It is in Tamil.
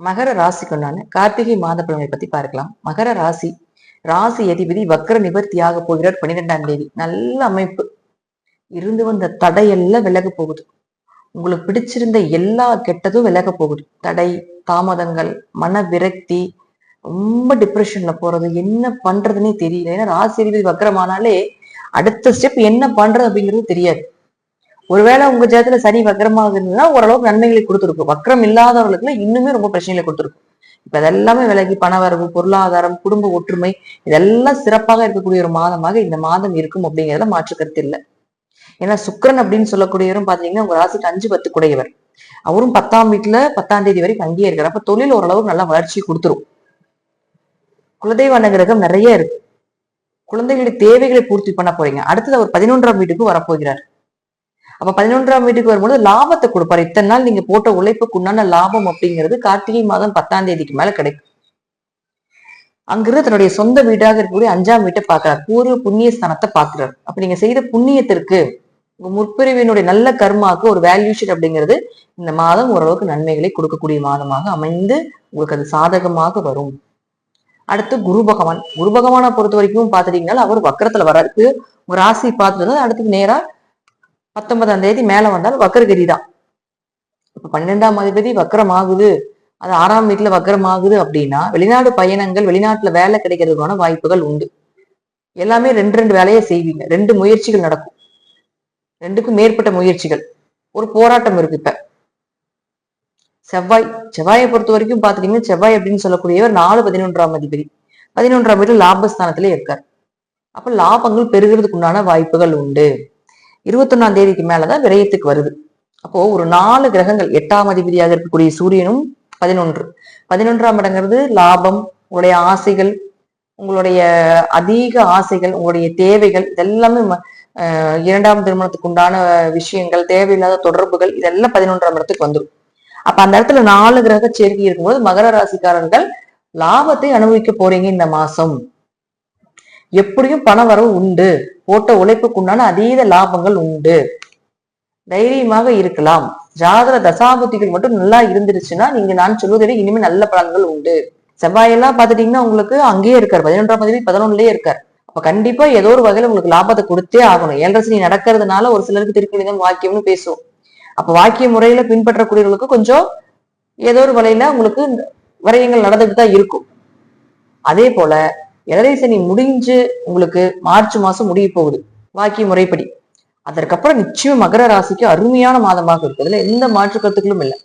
மகர ராசிக்கு கார்த்திகை மாத பலன்களை பத்தி பார்க்கலாம். மகர ராசி ராசி அதிபதி வக்ர நிவர்த்தியாக போகிறார் பன்னிரெண்டாம் தேதி. நல்ல அமைப்பு. இருந்து வந்த தடையெல்லாம் விலக போகுது. உங்களுக்கு பிடிச்சிருந்த எல்லா கெட்டதும் விலக போகுது. தடை தாமதங்கள் மன விரக்தி ரொம்ப டிப்ரெஷன்ல போறது. என்ன பண்றதுன்னே தெரியல. ஏன்னா ராசி அதிபதி வக்ரமானாலே அடுத்த ஸ்டெப் என்ன பண்றது அப்படிங்கிறது தெரியாது. ஒருவேளை உங்க ஜாதத்துல சனி வக்ரமாக இருந்ததுன்னா ஓரளவுக்கு நன்மைகளை கொடுத்துருக்கும். வக்கரம் இல்லாதவர்களுக்கு இன்னுமே ரொம்ப பிரச்சனைகளை கொடுத்துருக்கும். இப்ப இதெல்லாமே விலகி பணவரவு பொருளாதாரம் குடும்ப ஒற்றுமை இதெல்லாம் சிறப்பாக இருக்கக்கூடிய ஒரு மாதமாக இந்த மாதம் இருக்கும் அப்படிங்கிறதுல மாற்று கருத்து இல்லை. ஏன்னா சுக்கரன் அப்படின்னு சொல்லக்கூடியவரும் பாத்தீங்கன்னா உங்க ராசிக்கு அஞ்சு பத்து குடையவர் அவரும் பத்தாம் வீட்டுல பத்தாம் தேதி வரைக்கும் அங்கேயே இருக்கிறார் அப்ப தொழில் ஓரளவுக்கு நல்லா வளர்ச்சி கொடுத்துரும். குலதெய்வ அனுகிரகம் நிறைய இருக்கு. குழந்தைகளுடைய தேவைகளை பூர்த்தி பண்ண போறீங்க. அடுத்தது அவர் பதினொன்றாம் வீட்டுக்கு வரப்போகிறார். அப்ப பதினொன்றாம் வீட்டுக்கு வரும்போது லாபத்தை கொடுப்பாரு. இத்தனை நாள் நீங்க போட்ட உழைப்புக்கு உண்டான லாபம் அப்படிங்கிறது கார்த்திகை மாதம் பத்தாம் தேதிக்கு மேல கிடைக்கும். அங்கிருந்து தன்னுடைய சொந்த வீடாக இருக்கக்கூடிய அஞ்சாம் வீட்டை பாக்குறார் பூர்வ புண்ணிய ஸ்தானத்தை பாக்குறாரு அப்ப நீங்க செய்த புண்ணியத்திற்கு உங்க முற்பிரிவினுடைய நல்ல கர்மாக்கு ஒரு வேல்யூஷன் அப்படிங்கிறது இந்த மாதம் ஓரளவுக்கு நன்மைகளை கொடுக்கக்கூடிய மாதமாக அமைந்து உங்களுக்கு அது சாதகமாக வரும். அடுத்து குரு பகவான். குரு பகவானை பொறுத்த வரைக்கும் பாத்துட்டீங்கன்னா அவர் வக்கரத்துல வர்றாரு. ஒரு ராசி பார்த்துட்டு அடுத்து நேரா பத்தொன்பதாம் தேதி மேல வந்தால் வக்கரகிரி தான். இப்ப பன்னெண்டாம் அதிபதி வக்கரம் ஆகுது அது ஆறாம் வீட்டுல வக்கரம் ஆகுது அப்படின்னா வெளிநாடு பயணங்கள் வெளிநாட்டுல வேலை கிடைக்கிறதுக்கான வாய்ப்புகள் உண்டு. எல்லாமே ரெண்டு ரெண்டு வேலையை செய்வீங்க. ரெண்டு முயற்சிகள் நடக்கும். ரெண்டுக்கும் மேற்பட்ட முயற்சிகள். ஒரு போராட்டம் இருக்கு இப்ப. செவ்வாய். செவ்வாயை பொறுத்த வரைக்கும் பாத்துட்டீங்கன்னா செவ்வாய் அப்படின்னு சொல்லக்கூடியவர் நாலு பதினொன்றாம் அதிபதி. பதினொன்றாம் வீட்டுல லாபஸ்தானத்திலே இருக்கார். அப்ப லாபங்கள் பெருகிறதுக்கு உண்டான வாய்ப்புகள் உண்டு. இருபத்தொன்னாம் தேதிக்கு மேலதான் விரயத்துக்கு வருது. அப்போ ஒரு நாலு கிரகங்கள் எட்டாம் அதிபதியாக இருக்கக்கூடிய சூரியனும் பதினொன்று. பதினொன்றாம் இடங்கிறது லாபம் உங்களுடைய ஆசைகள் உங்களுடைய அதிக ஆசைகள் உங்களுடைய தேவைகள் இதெல்லாமே இரண்டாம் திருமணத்துக்கு உண்டான விஷயங்கள் தேவையில்லாத தொடர்புகள் இதெல்லாம் பதினொன்றாம் இடத்துக்கு வந்துடும் அப்ப அந்த இடத்துல நாலு கிரக சேர்க்கை இருக்கும்போது மகர ராசிக்காரர்கள் லாபத்தை அனுபவிக்க போறீங்க இந்த மாசம். எப்படியும் பண வரவு உண்டு. போட்ட உழைப்புக்கு உண்டான அதீத லாபங்கள் உண்டு. தைரியமாக இருக்கலாம். ஜாதக தசாபுத்திகள் மட்டும் நல்லா இருந்துருச்சுன்னா நீங்க நான் சொல்வதை இனிமே நல்ல பலன்கள் உண்டு. செவ்வாயெல்லாம் பாத்துட்டீங்கன்னா உங்களுக்கு அங்கேயே இருக்கார். பதினொன்றாம் பதவி பதினொன்னுலயே இருக்கார். அப்ப கண்டிப்பா ஏதோ ஒரு வகையில உங்களுக்கு லாபத்தை கொடுத்தே ஆகணும். ஏழரசனி நடக்கிறதுனால ஒரு சிலருக்கு திருக்கணிதம் வாக்கியம்னு பேசுவோம். அப்ப வாக்கிய முறையில பின்பற்றக்கூடியவர்களுக்கு கொஞ்சம் ஏதோ ஒரு வகையில உங்களுக்கு வரையங்கள் நடந்துட்டு தான் இருக்கும். அதே போல சனி முடிஞ்சு உங்களுக்கு மார்ச் மாசம் முடிய போகுது. வாக்கி முறைப்படி. அதற்கப்புறம் நிச்சயம் மகர ராசிக்கு அருமையான மாதமாக இருக்கு அதுல எந்த மாற்று கருத்துக்களும் இல்லை.